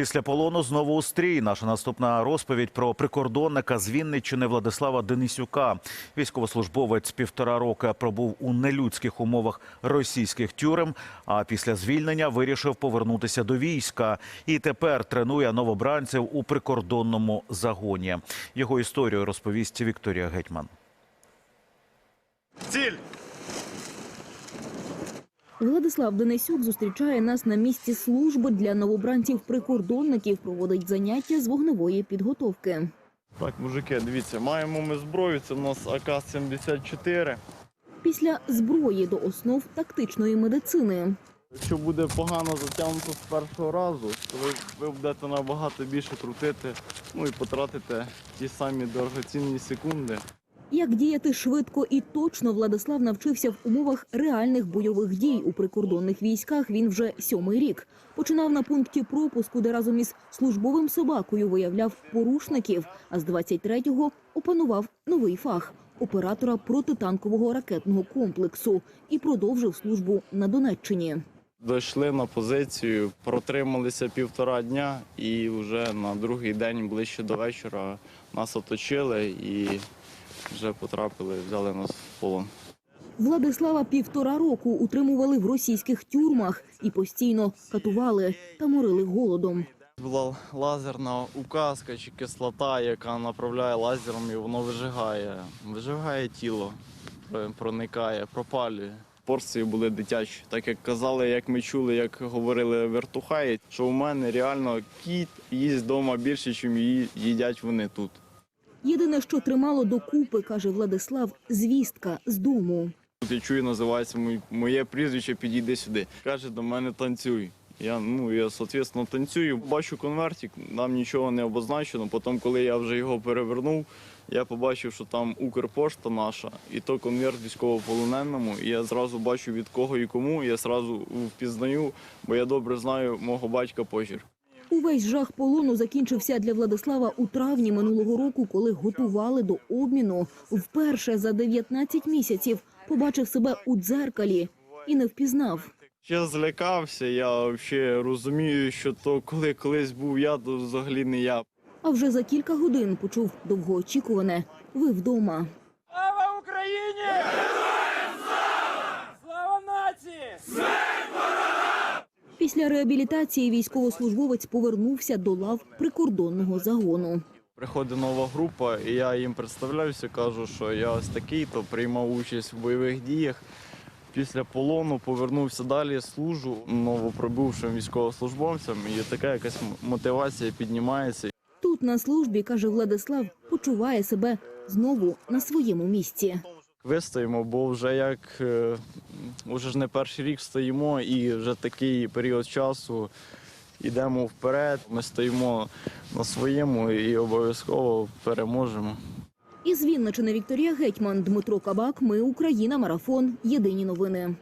Після полону знову у стрій. Наша наступна розповідь про прикордонника з Вінниччини Владислава Денисюка. Військовослужбовець півтора роки пробув у нелюдських умовах російських тюрем. А після звільнення вирішив повернутися до війська. І тепер тренує новобранців у прикордонному загоні. Його історію розповість Вікторія Гетьман. Ціль! Владислав Денисюк зустрічає нас на місці служби для новобранців-прикордонників. Проводить заняття з вогневої підготовки. Так, мужики, дивіться, маємо ми зброю. Це у нас АК-74. Після зброї до основ тактичної медицини. Якщо буде погано затягнуто з першого разу, то ви, ви будете набагато більше крутити, ну і потратите ті самі дорогоцінні секунди. Як діяти швидко і точно Владислав навчився в умовах реальних бойових дій у прикордонних військах. Він вже сьомий рік починав на пункті пропуску, де разом із службовим собакою виявляв порушників. А з 23-го опанував новий фах оператора протитанкового ракетного комплексу і продовжив службу на Донеччині. Дійшли на позицію, протрималися півтора дня і вже на другий день, ближче до вечора, нас оточили і вже потрапили, взяли нас в полон. Владислава півтора року утримували в російських тюрмах і постійно катували та морили голодом. Була лазерна указка чи кислота, яка направляє лазером і воно вижигає. Вижигає тіло, проникає, пропалює. Порції були дитячі. Так як казали, як ми чули, як говорили вертухаї, що у мене реально кіт їсть вдома більше, ніж її їдять вони тут. Єдине, що тримало докупи, каже Владислав, звістка з дому. Тут я чую, називається моє прізвище, підійди сюди. Каже, до мене танцюй. Я ну я соответственно танцюю. Бачу конвертик, нам нічого не обозначено. Потім, коли я вже його перевернув, я побачив, що там Укрпошта наша, і то конверт військовополоненому. І я зразу бачу від кого і кому. І я зразу впізнаю, бо я добре знаю мого батька почерк. Увесь жах полону закінчився для Владислава у травні минулого року, коли готували до обміну. Вперше за 19 місяців побачив себе у дзеркалі і не впізнав. Я злякався, я взагалі розумію, що то коли колись був я, то взагалі не я. А вже за кілька годин почув довгоочікуване «Ви вдома». Після реабілітації військовослужбовець повернувся до лав прикордонного загону. Приходить нова група, і я їм представляюся, кажу, що я ось такий, то приймав участь в бойових діях. Після полону повернувся далі, служу новоприбувшим військовослужбовцям, і така якась мотивація піднімається. Тут на службі, каже Владислав, почуває себе знову на своєму місці. Вистоїмо, бо вже як е, уже ж не перший рік стоїмо, і вже такий період часу йдемо вперед. Ми стоїмо на своєму і обов'язково переможемо. Із Вінничини Вікторія Гетьман, Дмитро Кабак. Ми Україна. Марафон. Єдині новини.